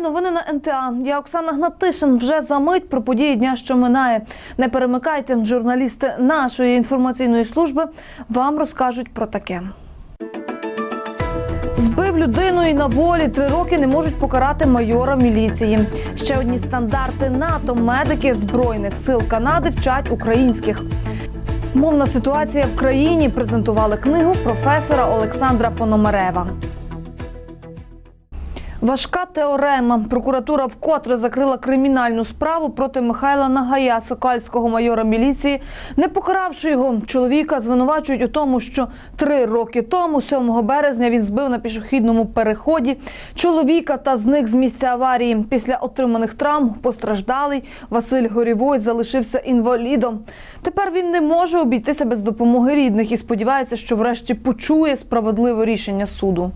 Новини на НТА. Я Оксана Гнатишин. Вже за мить про події дня, що минає. Не перемикайте. Журналісти нашої інформаційної служби вам розкажуть про таке. Збив людину і на волі три роки не можуть покарати майора міліції. Ще одні стандарти НАТО. Медики збройних сил Канади вчать українських. Мовна ситуація в країні презентували книгу професора Олександра Пономарева. Важка теорема. Прокуратура вкотре закрила кримінальну справу проти Михайла Нагая, сокальського майора міліції, не покаравши його. Чоловіка звинувачують у тому, що три роки тому, 7 березня, він збив на пішохідному переході чоловіка та зник з місця аварії. Після отриманих травм постраждалий Василь Горівой залишився інвалідом. Тепер він не може обійтися без допомоги рідних і сподівається, що врешті почує справедливе рішення суду.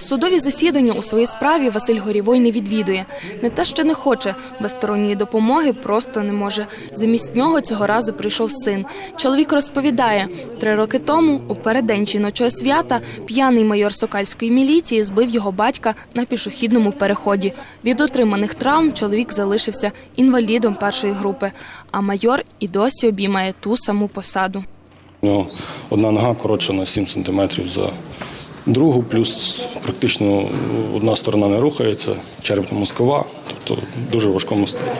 Судові засідання у своїй справі Василь Горівой не відвідує. Не те, що не хоче, без сторонньої допомоги просто не може. Замість нього цього разу прийшов син. Чоловік розповідає, три роки тому, у переддень жіночого свята, п'яний майор сокальської міліції збив його батька на пішохідному переході. Від отриманих травм чоловік залишився інвалідом першої групи, а майор і досі обіймає ту саму посаду. У нього одна нога коротша на 7 сантиметрів за другу, плюс практично одна сторона не рухається, черепно-мозкова, тобто дуже важкому стані.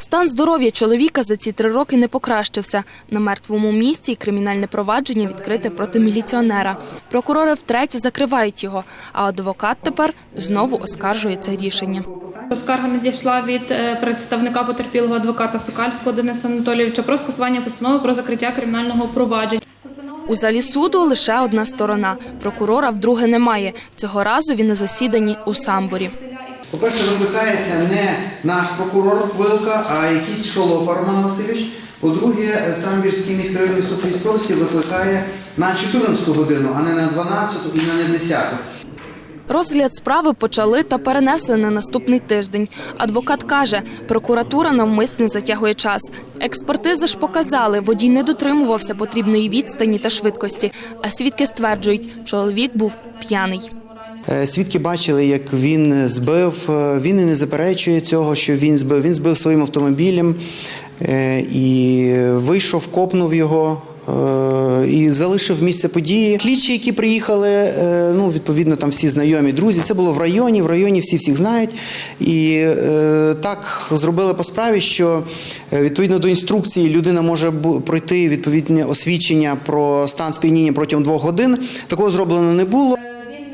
Стан здоров'я чоловіка за ці три роки не покращився. На мертвому місці кримінальне провадження відкрите проти міліціонера. Прокурори втретє закривають його, а адвокат тепер знову оскаржує це рішення. Скарга надійшла від е, представника потерпілого адвоката Сокальського Дениса Анатолійовича про скасування постанови про закриття кримінального провадження. У залі суду лише одна сторона. Прокурора вдруге немає. Цього разу він на засіданні у самборі. По-перше, викликається не наш прокурор Вилка, а якийсь Шолопа Роман Васильович. По-друге, Самбірський міськрайонний суд військовості викликає на 14 годину, а не на 12 і на 10. Розгляд справи почали та перенесли на наступний тиждень. Адвокат каже, прокуратура навмисне затягує час. Експертизи ж показали, водій не дотримувався потрібної відстані та швидкості. А свідки стверджують, чоловік був п'яний. Е, Свідки бачили, як він збив. Е, Він і не заперечує цього, що він збив. Він збив своїм автомобілем е, і вийшов, копнув його. Е, І залишив місце події. Слідчі, які приїхали, е, ну відповідно, там всі знайомі, друзі. Це було в районі. В районі всі всіх знають. І е, так зробили по справі, що відповідно до інструкції людина може пройти відповідне освідчення про стан сп'яніння протягом двох годин. Такого зроблено не було.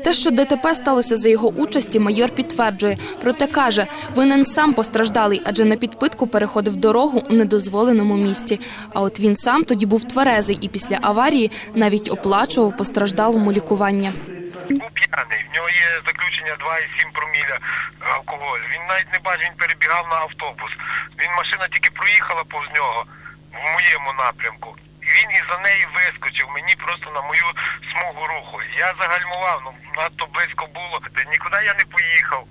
Те, що ДТП сталося за його участі, майор підтверджує. Проте каже, винен сам постраждалий, адже на підпитку переходив дорогу у недозволеному місці. А от він сам тоді був тверезий і після аварії навіть оплачував постраждалому лікування. був п'яний. В нього є заключення 2,7 проміля алкоголь. Він навіть не бачив, він перебігав на автобус. Він машина тільки проїхала повз нього в моєму напрямку. Він із-за неї вискочив мені просто на мою смугу руху. Я загальмував, ну надто близько було. Нікуди я не поїхав.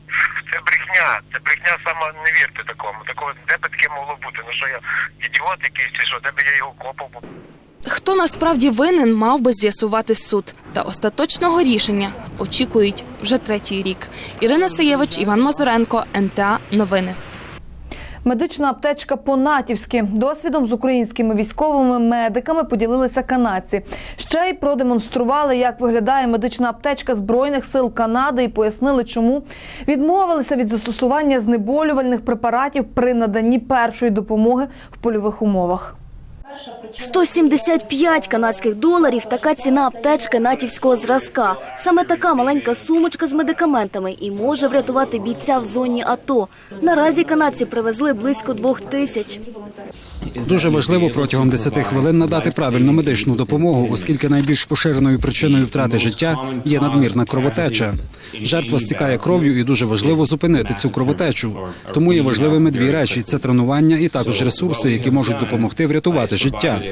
Це брехня. Це брехня сама не вірте такому. Такого де би таке могло бути? Ну що я ідіот якийсь чи що, де би я його копав? Хто насправді винен, мав би з'ясувати суд. Та остаточного рішення очікують вже третій рік. Ірина Саєвич, Іван Мазуренко, НТА Новини. Медична аптечка по-натівськи. Досвідом з українськими військовими медиками поділилися канадці. Ще й продемонстрували, як виглядає медична аптечка Збройних сил Канади і пояснили, чому відмовилися від застосування знеболювальних препаратів при наданні першої допомоги в польових умовах. 175 канадських доларів – така ціна аптечки натівського зразка. Саме така маленька сумочка з медикаментами і може врятувати бійця в зоні АТО. Наразі канадці привезли близько двох тисяч. Дуже важливо протягом 10 хвилин надати правильну медичну допомогу, оскільки найбільш поширеною причиною втрати життя є надмірна кровотеча. Жертва стікає кров'ю, і дуже важливо зупинити цю кровотечу. Тому є важливими дві речі: це тренування і також ресурси, які можуть допомогти врятувати життя.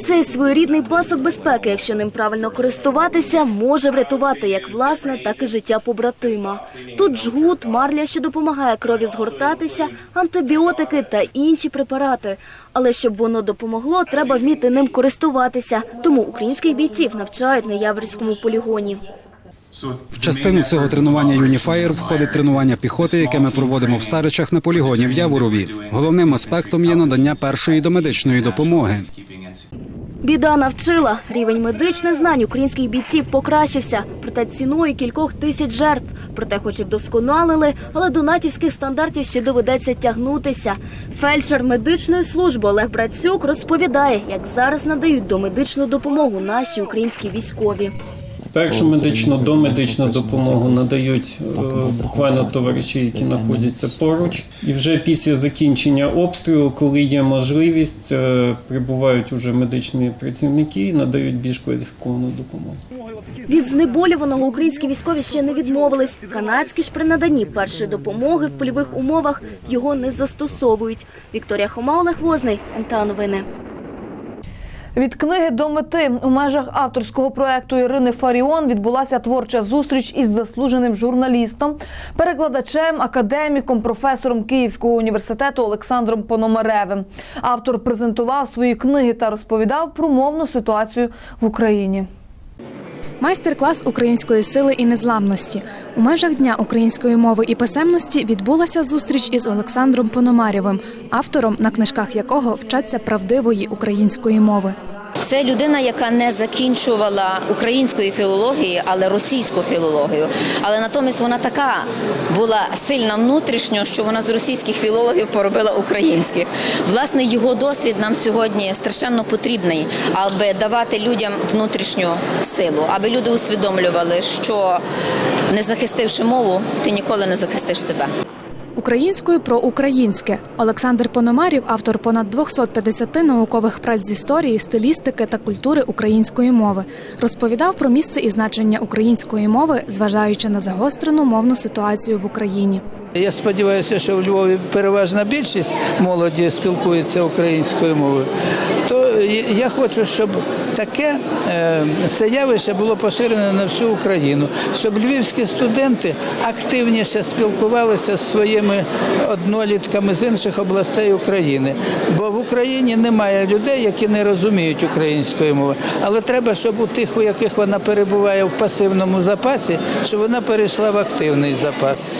Цей своєрідний пасок безпеки, якщо ним правильно користуватися, може врятувати як власне, так і життя побратима. Тут жгут, марля, що допомагає крові згортатися, антибіотики та інші препарати. Але щоб воно допомогло, треба вміти ним користуватися. Тому українських бійців навчають на Яворівському полігоні. В частину цього тренування Юніфаєр входить тренування піхоти, яке ми проводимо в Старичах на полігоні в Яворові. Головним аспектом є надання першої домедичної допомоги. Біда навчила. Рівень медичних знань українських бійців покращився, проте ціною кількох тисяч жертв. Проте, хоч і вдосконалили, але до натівських стандартів ще доведеться тягнутися. Фельдшер медичної служби Олег Брацюк розповідає, як зараз надають домедичну допомогу наші українські військові. Першу медичну домедичну допомогу надають е, буквально товариші, які знаходяться поруч. І вже після закінчення обстрілу, коли є можливість, е, прибувають уже медичні працівники і надають більш кваліфіковану допомогу. Від знеболюваного українські військові ще не відмовились. Канадські ж при наданні першої допомоги в польових умовах його не застосовують. Вікторія Хома, Олег Возний, НТА Новини. Від книги до мети у межах авторського проекту Ірини Фаріон відбулася творча зустріч із заслуженим журналістом, перекладачем, академіком, професором Київського університету Олександром Пономаревим. Автор презентував свої книги та розповідав про мовну ситуацію в Україні. Майстер-клас української сили і незламності у межах дня української мови і писемності відбулася зустріч із Олександром Пономарєвим, автором, на книжках якого вчаться правдивої української мови. Це людина, яка не закінчувала української філології, але російську філологію. Але натомість вона така була сильна внутрішньо, що вона з російських філологів поробила українських. Власне, його досвід нам сьогодні страшенно потрібний, аби давати людям внутрішню силу, аби люди усвідомлювали, що не захистивши мову, ти ніколи не захистиш себе. Українською про українське Олександр Пономарів, автор понад 250 наукових праць з історії, стилістики та культури української мови, розповідав про місце і значення української мови, зважаючи на загострену мовну ситуацію в Україні. Я сподіваюся, що в Львові переважна більшість молоді спілкується українською мовою. То я хочу, щоб таке е, це явище було поширене на всю Україну, щоб львівські студенти активніше спілкувалися з своїми однолітками з інших областей України. Бо в Україні немає людей, які не розуміють української мови. Але треба, щоб у тих, у яких вона перебуває в пасивному запасі, щоб вона перейшла в активний запас.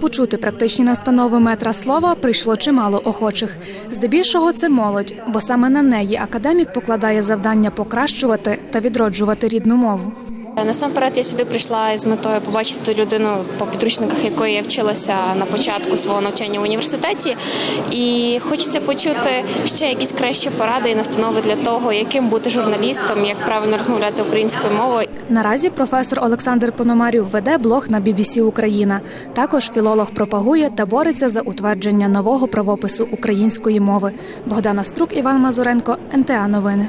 Почути практичні настанови метра слова прийшло чимало охочих. Здебільшого це молодь, бо саме на неї академік покладає завдання покращувати та відроджувати рідну мову. Насамперед я сюди прийшла із метою побачити людину, по підручниках якої я вчилася на початку свого навчання в університеті. І хочеться почути ще якісь кращі поради і настанови для того, яким бути журналістом, як правильно розмовляти українською мовою. Наразі професор Олександр Пономарів веде блог на BBC Україна. Також філолог пропагує та бореться за утвердження нового правопису української мови. Богдана Струк, Іван Мазуренко, НТА Новини.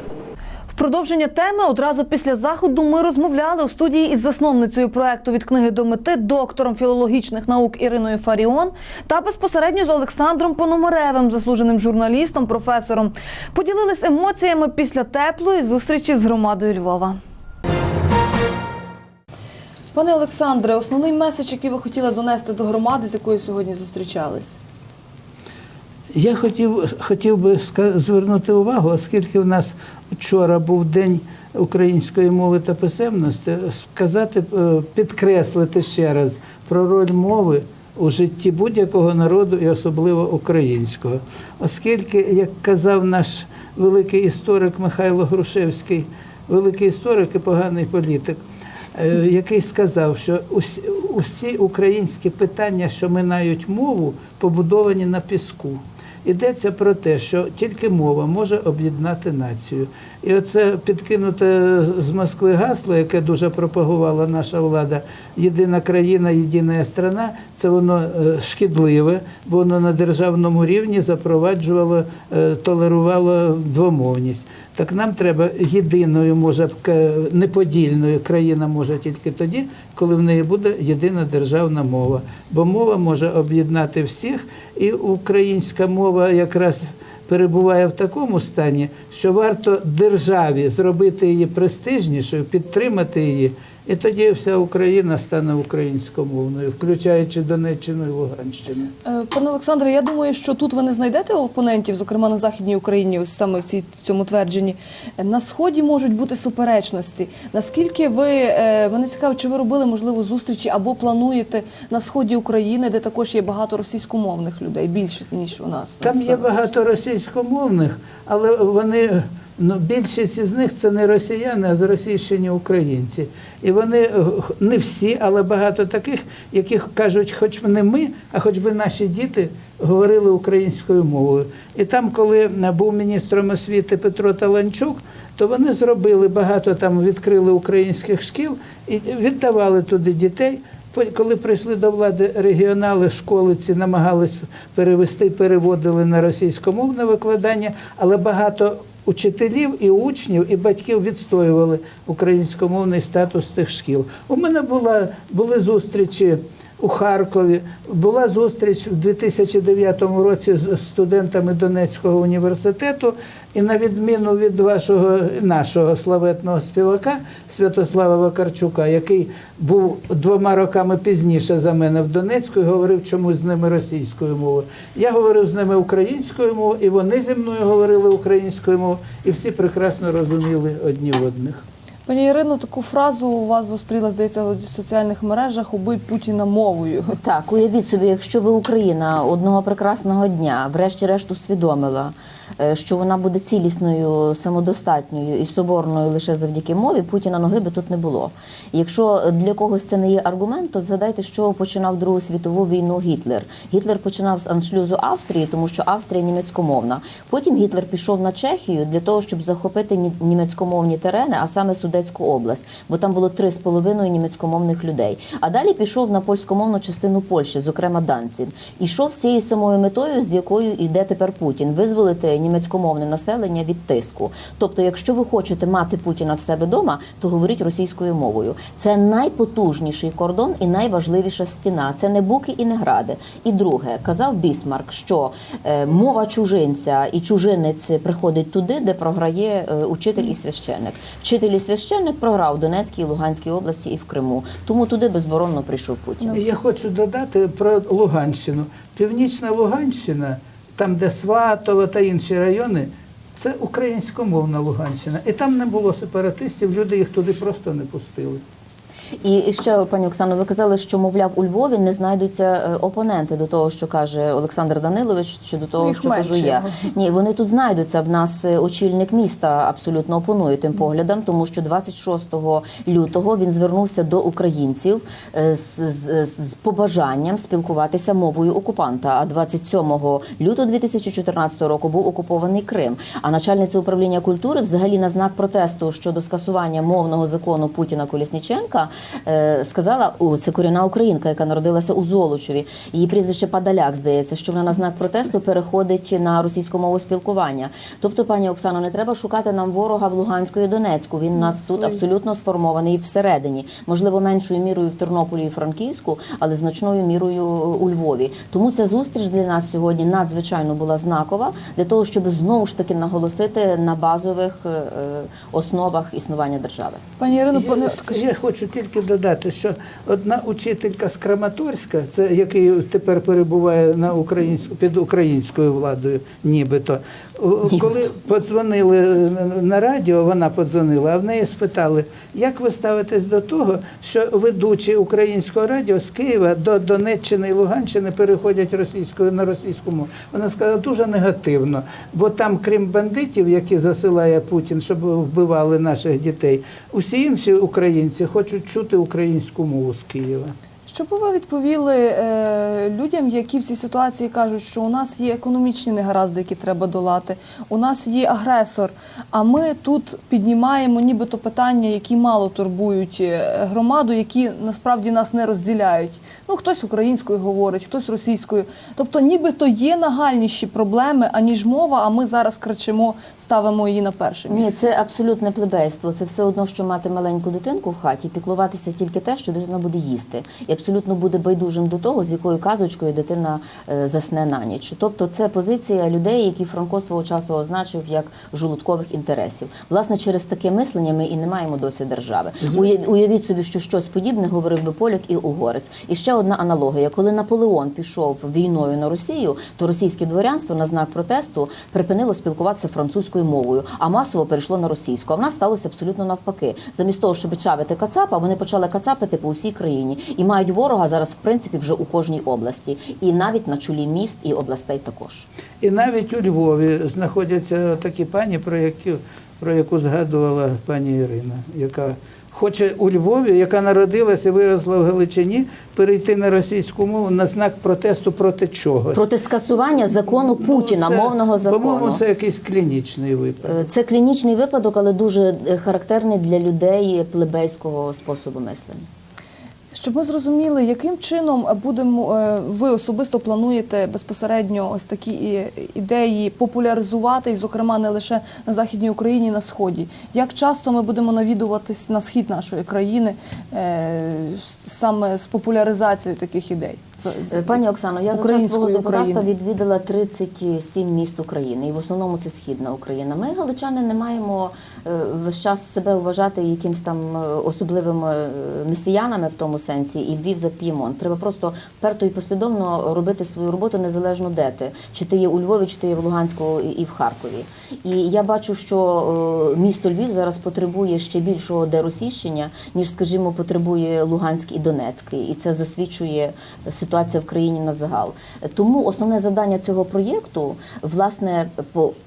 Продовження теми одразу після заходу ми розмовляли у студії із засновницею проекту від книги до мети, доктором філологічних наук Іриною Фаріон та безпосередньо з Олександром Пономаревим, заслуженим журналістом, професором. Поділились емоціями після теплої зустрічі з громадою Львова. Пане Олександре, основний меседж, який ви хотіли донести до громади, з якою сьогодні зустрічались. Я хотів, хотів би звернути увагу, оскільки у нас вчора був день української мови та писемності, сказати, е, підкреслити ще раз про роль мови у житті будь-якого народу і особливо українського. Оскільки, як казав наш великий історик Михайло Грушевський, великий історик і поганий політик, е, який сказав, що усі українські питання, що минають мову, побудовані на піску. Йдеться про те, що тільки мова може об'єднати націю. І оце підкинуте з Москви гасло, яке дуже пропагувала наша влада єдина країна, єдина страна, це воно е, шкідливе, бо воно на державному рівні запроваджувало, е, толерувало двомовність. Так нам треба єдиною, може неподільною країна може тільки тоді, коли в неї буде єдина державна мова. Бо мова може об'єднати всіх, і українська мова якраз перебуває в такому стані, що варто державі зробити її престижнішою, підтримати її, І тоді вся Україна стане українськомовною, включаючи Донеччину і Луганщину. Е, Пане Олександре, я думаю, що тут ви не знайдете опонентів, зокрема на західній Україні, ось саме в цій в цьому твердженні. На сході можуть бути суперечності. Наскільки ви е, мене цікаво, чи ви робили можливо зустрічі або плануєте на сході України, де також є багато російськомовних людей, більше ніж у нас Там є багато російськомовних, але вони ну, більшість із них це не росіяни, а зросійщені українці. І вони е, не всі, але багато таких, яких кажуть, хоч не ми, а хоч би наші діти говорили українською мовою. І там, коли е, був міністром освіти Петро Таланчук, то вони зробили багато там, відкрили українських шкіл і віддавали туди дітей. Коли прийшли до влади регіонали, школи ці намагались перевести, переводили на російськомовне викладання, але багато учителів і учнів, і батьків відстоювали українськомовний статус тих шкіл. У мене була, були зустрічі у Харкові, була зустріч у 2009 році з студентами Донецького університету, і на відміну від вашого нашого славетного співака Святослава Вакарчука, який був двома роками пізніше за мене в Донецьку і говорив чомусь з ними російською мовою. Я говорив з ними українською мовою, і вони зі мною говорили українською мовою, і всі прекрасно розуміли одні одних. Пані Ірино, таку фразу у вас зустріла, здається, в соціальних мережах убий Путіна мовою. Так, уявіть собі, якщо ви Україна одного прекрасного дня, врешті-решт, усвідомила, що вона буде цілісною, самодостатньою і соборною лише завдяки мові, Путіна ноги би тут не було. Якщо для когось це не є аргумент, то згадайте, що починав Другу світову війну Гітлер. Гітлер починав з аншлюзу Австрії, тому що Австрія німецькомовна. Потім Гітлер пішов на Чехію для того, щоб захопити німецькомовні терени, а саме Судецьку область, бо там було три з половиною німецькомовних людей. А далі пішов на польськомовну частину Польщі, зокрема Данцін. Ішов з цією самою метою, з якою йде тепер Путін визволити німецькомовне населення від тиску. Тобто, якщо ви хочете мати Путіна в себе вдома, то говоріть російською мовою. Це найпотужніший кордон і найважливіша стіна. Це не буки і не гради. І друге, казав Бісмарк, що е, мова чужинця і чужинець приходить туди, де програє е, учитель і священник. Вчитель і священник програв в Донецькій, Луганській області і в Криму. Тому туди безборонно прийшов Путін. Я хочу додати про Луганщину. Північна Луганщина, там, де Сватово та інші райони, це українськомовна Луганщина. І там не було сепаратистів, люди їх туди просто не пустили. І ще, пані Оксано, ви казали, що мовляв у Львові не знайдуться е, опоненти до того, що каже Олександр Данилович, чи до того, Їх що кажу я. Ні, вони тут знайдуться. В нас е, очільник міста абсолютно опонує тим поглядам, тому що 26 лютого він звернувся до українців е, з, з, з побажанням спілкуватися мовою окупанта. А 27 лютого 2014 року був окупований Крим. А начальниця управління культури, взагалі, на знак протесту щодо скасування мовного закону Путіна Колісніченка, сказала о, це корінна українка, яка народилася у Золочеві. Її прізвище Падаляк, здається, що вона на знак протесту переходить на російську мову спілкування. Тобто, пані Оксано, не треба шукати нам ворога в Луганську і Донецьку. Він у нас тут абсолютно сформований всередині. Можливо, меншою мірою в Тернополі і Франківську, але значною мірою у Львові. Тому ця зустріч для нас сьогодні надзвичайно була знакова для того, щоб знову ж таки наголосити на базових е, е, основах існування держави. Пані Ірино, пане Я, я хочу тільки додати, що одна учителька з Краматорська, це який тепер перебуває на українську під українською владою, нібито. Коли подзвонили на радіо, вона подзвонила, а в неї спитали, як ви ставитесь до того, що ведучі українського радіо з Києва до Донеччини і Луганщини переходять російською на російську мову. Вона сказала дуже негативно, бо там, крім бандитів, які засилає Путін, щоб вбивали наших дітей, усі інші українці хочуть чути українську мову з Києва. Що б ви відповіли е, людям, які в цій ситуації кажуть, що у нас є економічні негаразди, які треба долати, у нас є агресор, а ми тут піднімаємо нібито питання, які мало турбують е, громаду, які насправді нас не розділяють. Ну хтось українською говорить, хтось російською. Тобто, нібито є нагальніші проблеми, аніж мова, а ми зараз кричимо, ставимо її на перше місце. Ні, це абсолютне плебейство. Це все одно, що мати маленьку дитинку в хаті, піклуватися тільки те, що дитина буде їсти. Абсолютно буде байдужим до того, з якою казочкою дитина е, засне на ніч. Тобто, це позиція людей, які Франко свого часу означив як жолудкових інтересів. Власне, через таке мислення ми і не маємо досі держави. Уя- Уявіть собі, що щось подібне говорив би поляк і угорець. І ще одна аналогія: коли Наполеон пішов війною на Росію, то російське дворянство на знак протесту припинило спілкуватися французькою мовою, а масово перейшло на російську. А в нас сталося абсолютно навпаки. Замість того, щоб чавити кацапа, вони почали кацапити по усій країні і мають ворога зараз, в принципі, вже у кожній області, і навіть на чолі міст і областей також. І навіть у Львові знаходяться такі пані, про які про яку згадувала пані Ірина, яка хоче у Львові, яка народилася і виросла в Галичині, перейти на російську мову на знак протесту проти чогось. Проти скасування закону Путіна, Ну, Це, мовного закону. По-моєму, це якийсь клінічний випадок. Е, Це клінічний випадок, але дуже е, характерний для людей плебейського способу мислення. Щоб ми зрозуміли, яким чином будемо е, ви особисто плануєте безпосередньо ось такі ідеї популяризувати, і, зокрема, не лише на західній Україні, на сході. Як часто ми будемо навідуватись на схід нашої країни е, саме з популяризацією таких ідей? Е, Пані Оксано, я за час свого депутатства відвідала 37 міст України, і в основному це східна Україна. Ми, галичани, не маємо е, весь час себе вважати якимсь там е, особливими е, месіянами в тому сенсі, і Львів за П'ємонт. Треба просто перто і послідовно робити свою роботу незалежно де ти. Чи ти є у Львові, чи ти є в Луганську і- в Харкові. І я бачу, що місто Львів зараз потребує ще більшого деросійщення, ніж, скажімо, потребує Луганськ і Донецьк. І це засвідчує ситуація в країні на загал. Тому основне завдання цього проєкту власне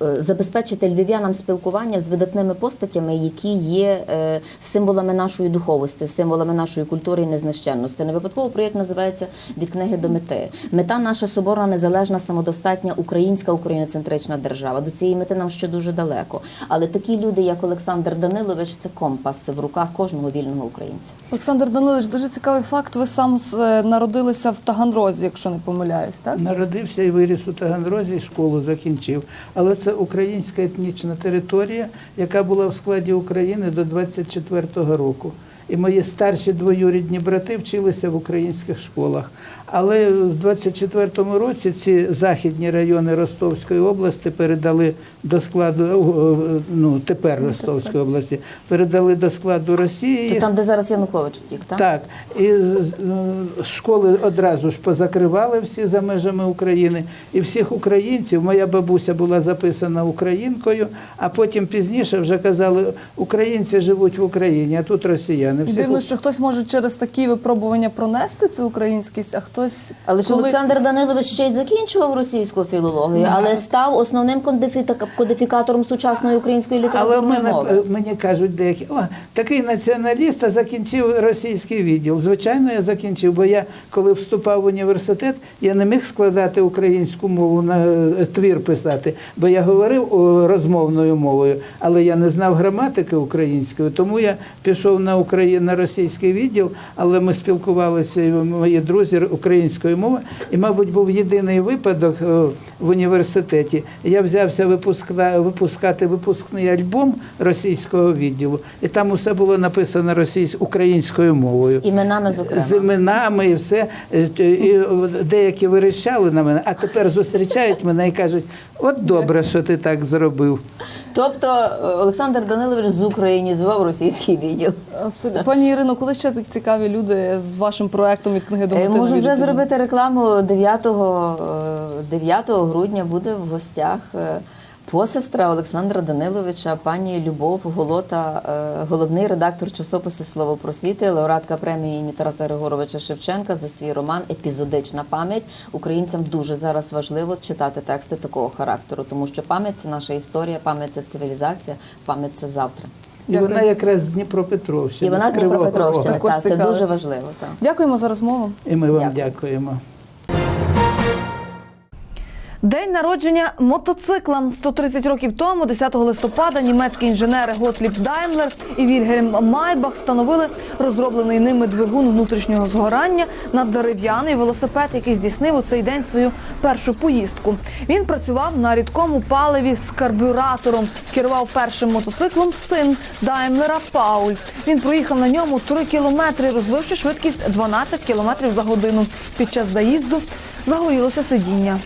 е, забезпечити львів'янам спілкування з видатними постатями, які є е, символами нашої духовості, символами нашої культури і незнищенності. Не випадково проєкт називається від книги до мети. Мета наша соборна, незалежна, самодостатня українська україноцентрична держава. До цієї мети нам ще дуже далеко. Але такі люди, як Олександр Данилович, це компас в руках кожного вільного українця. Олександр Данилович, дуже цікавий факт. Ви сам е, народилися в Таганрозі, якщо не помиляюсь, так? Народився і виріс у Таганрозі, і школу закінчив. Але це українська етнічна територія, яка була в складі України до 24-го року. І мої старші двоюрідні брати вчилися в українських школах. Але в 24-му році ці західні райони Ростовської області передали до складу, е, ну тепер Ростовської області, передали до складу Росії. То там, де зараз Янукович втік, так? Так, і е, школи одразу ж позакривали всі за межами України. І всіх українців, моя бабуся була записана українкою, а потім пізніше вже казали, українці живуть в Україні, а тут росіяни. Всіх дивно, що хтось може через такі випробування пронести цю українськість, а хтось Але ж коли- Олександр Данилович ще й закінчував російську філологію, але став основним кодифікатором сучасної української літератури. Але мене мені кажуть деякі, о, такий націоналіст, а закінчив російський відділ. Звичайно, я закінчив, бо я, коли вступав в університет, я не міг складати українську мову на е, твір писати, бо я говорив розмовною мовою, але я не знав граматики української, тому я пішов на Украї... на російський відділ, але ми спілкувалися, мої друзі українською мови, і, мабуть, був єдиний випадок е, в університеті. Я взявся випускати випускний альбом російського відділу, і там усе було написано українською мовою. З іменами, зокрема. З іменами і все. Е, е, І деякі вирішали на мене, а тепер зустрічають мене і кажуть: от добре, що ти так зробив. Тобто е, Олександр Данилович зукраїнізував російський відділ. Абсолютно. Пані Ірино, коли ще такі цікаві люди з вашим проектом від книги до Е, Можу вже зробити рекламу 9, е, 9 грудня буде в гостях е, посестра Олександра Даниловича, пані Любов Голота, е, головний редактор часопису Слово просвіти, лауреатка премії імені Тараса Григоровича Шевченка за свій роман Епізодична пам'ять. Українцям дуже зараз важливо читати тексти такого характеру, тому що пам'ять це наша історія, пам'ять це цивілізація, пам'ять це завтра. І вона якраз з Дніпропетровщини. І вона з Дніпропетровщини. Так, це дуже важливо. Так. Дякуємо за розмову. І ми вам Дякую. дякуємо. День народження мотоцикла 130 років тому, 10 листопада, німецькі інженери Готліб Даймлер і Вільгельм Майбах встановили розроблений ними двигун внутрішнього згорання на дерев'яний велосипед, який здійснив у цей день свою першу поїздку. Він працював на рідкому паливі з карбюратором. Керував першим мотоциклом син Даймлера Пауль. Він проїхав на ньому 3 кілометри, розвивши швидкість 12 кілометрів за годину. Під час заїзду загорілося сидіння.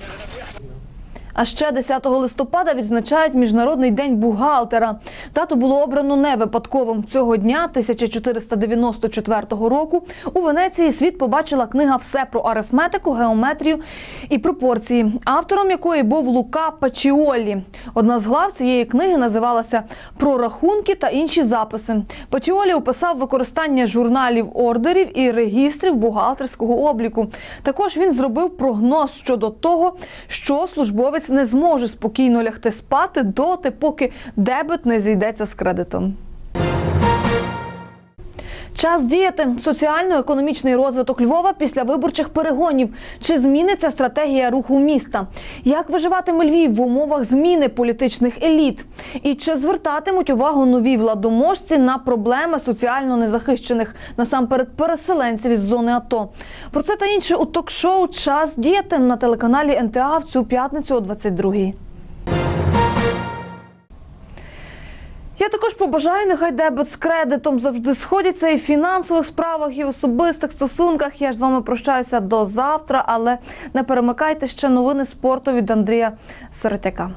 А ще 10 листопада відзначають Міжнародний день бухгалтера. Дату було обрано не випадково. Цього дня, 1494 року, у Венеції світ побачила книга Все про арифметику, геометрію і пропорції, автором якої був Лука Пачіолі. Одна з глав цієї книги називалася Про рахунки та інші записи. Пачіолі описав використання журналів ордерів і регістрів бухгалтерського обліку. Також він зробив прогноз щодо того, що службовець не зможе спокійно лягти спати доти, поки дебет не зійдеться з кредитом. Час діяти соціально-економічний розвиток Львова після виборчих перегонів. Чи зміниться стратегія руху міста? Як виживатиме Львів в умовах зміни політичних еліт? І чи звертатимуть увагу нові владоможці на проблеми соціально незахищених насамперед переселенців із зони АТО? Про це та інше у ток-шоу Час діяти на телеканалі НТА в цю п'ятницю о 22-й. Я також побажаю, нехай дебет з кредитом завжди сходяться і в фінансових справах, і в особистих стосунках. Я ж з вами прощаюся до завтра, але не перемикайте ще новини спорту від Андрія Сиротяка.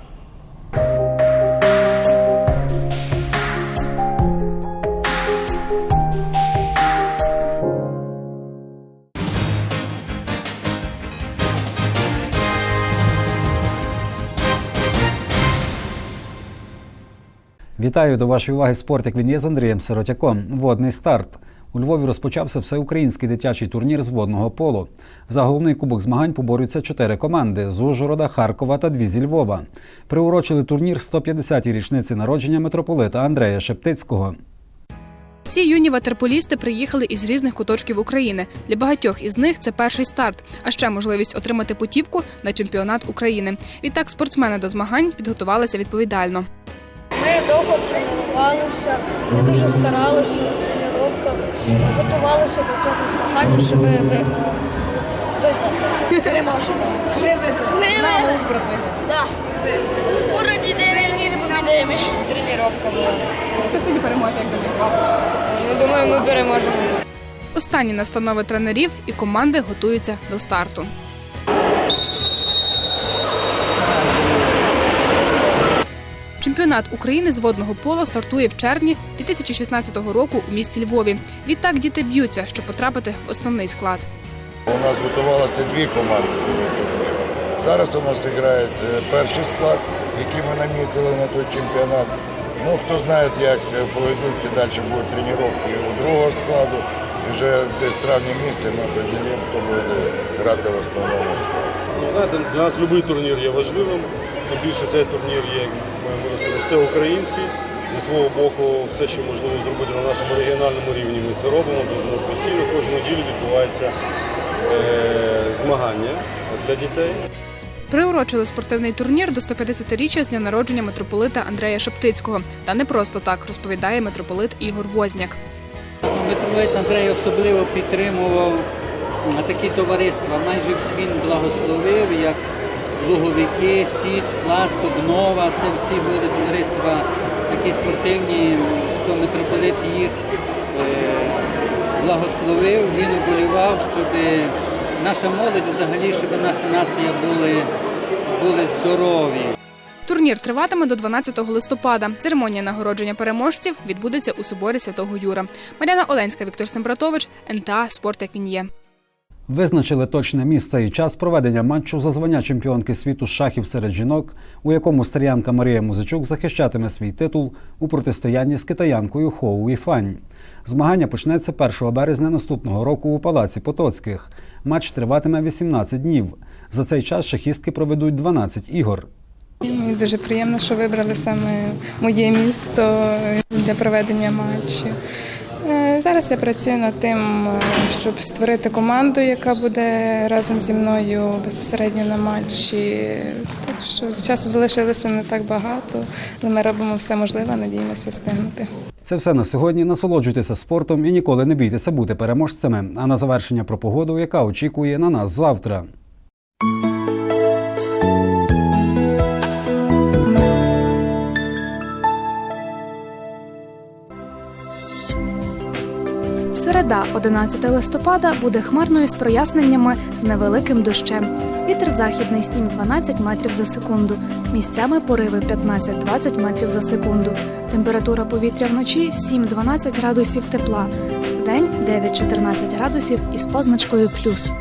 Вітаю до вашої уваги спорт, як він є з Андрієм Сиротяком. Водний старт. У Львові розпочався всеукраїнський дитячий турнір з водного полу. За головний кубок змагань поборюються чотири команди з Ужгорода, Харкова та дві зі Львова. Приурочили турнір 150-й річниці народження митрополита Андрея Шептицького. Ці юні ватерполісти приїхали із різних куточків України. Для багатьох із них це перший старт, а ще можливість отримати путівку на чемпіонат України. Відтак спортсмени до змагань підготувалися відповідально. Ми довго тренувалися, ми дуже старалися на тренуваннях, готувалися до цього змагання, щоб ви виграти. Переможемо. Ми виграємо. Так. Уроді йдемо і не побідемо. Тренування була. Хто сьогодні переможе, як Ну, думаю, ми переможемо. Останні настанови тренерів і команди готуються до старту. Чемпіонат України з водного пола стартує в червні 2016 року у місті Львові. Відтак діти б'ються, щоб потрапити в основний склад. У нас готувалося дві команди. Зараз у нас грає е, перший склад, який ми намітили на той чемпіонат. Ну, хто знає, як е, поведуть і далі будуть тренування у другого складу. І вже десь в травні місяці ми определимо, хто буде грати в основному складі. Ну, знаєте, для нас будь-який турнір є важливим. Тим більше цей турнір є, можна сказати, всеукраїнський. Зі свого боку, все, що можливо зробити на нашому регіональному рівні, ми це робимо. Тут у нас постійно кожну неділю відбувається е, змагання для дітей. Приурочили спортивний турнір до 150-річчя з дня народження митрополита Андрея Шептицького. Та не просто так розповідає митрополит Ігор Возняк. Митрополит Андрей особливо підтримував такі товариства. Майже всі він благословив, як Луговики, Січ, Пласт, Обнова. Це всі були товариства такі спортивні, що митрополит їх е, благословив. Він уболівав, щоб наша молодь, взагалі, щоб наша нація були, були здорові. Турнір триватиме до 12 листопада. Церемонія нагородження переможців відбудеться у соборі Святого Юра. Мар'яна Оленська, Віктор Сембратович, НТА Спорт як він є. Визначили точне місце і час проведення матчу за звання чемпіонки світу з шахів серед жінок, у якому старіянка Марія Музичук захищатиме свій титул у протистоянні з китаянкою Хоу Іфань. Змагання почнеться 1 березня наступного року у палаці Потоцьких. Матч триватиме 18 днів. За цей час шахістки проведуть 12 ігор. Мені дуже приємно, що вибрали саме моє місто для проведення матчу. Е, Зараз я працюю над тим, е, щоб створити команду, яка буде разом зі мною безпосередньо на матчі. Так що з часу залишилося не так багато, але ми робимо все можливе, надіємося встигнути. Це все на сьогодні. Насолоджуйтеся спортом і ніколи не бійтеся бути переможцями. А на завершення про погоду, яка очікує на нас завтра. Середа, 11 листопада, буде хмарною з проясненнями з невеликим дощем. Вітер західний 7-12 метрів за секунду. Місцями пориви 15-20 метрів за секунду. Температура повітря вночі 7-12 градусів тепла. День 9-14 градусів із позначкою плюс.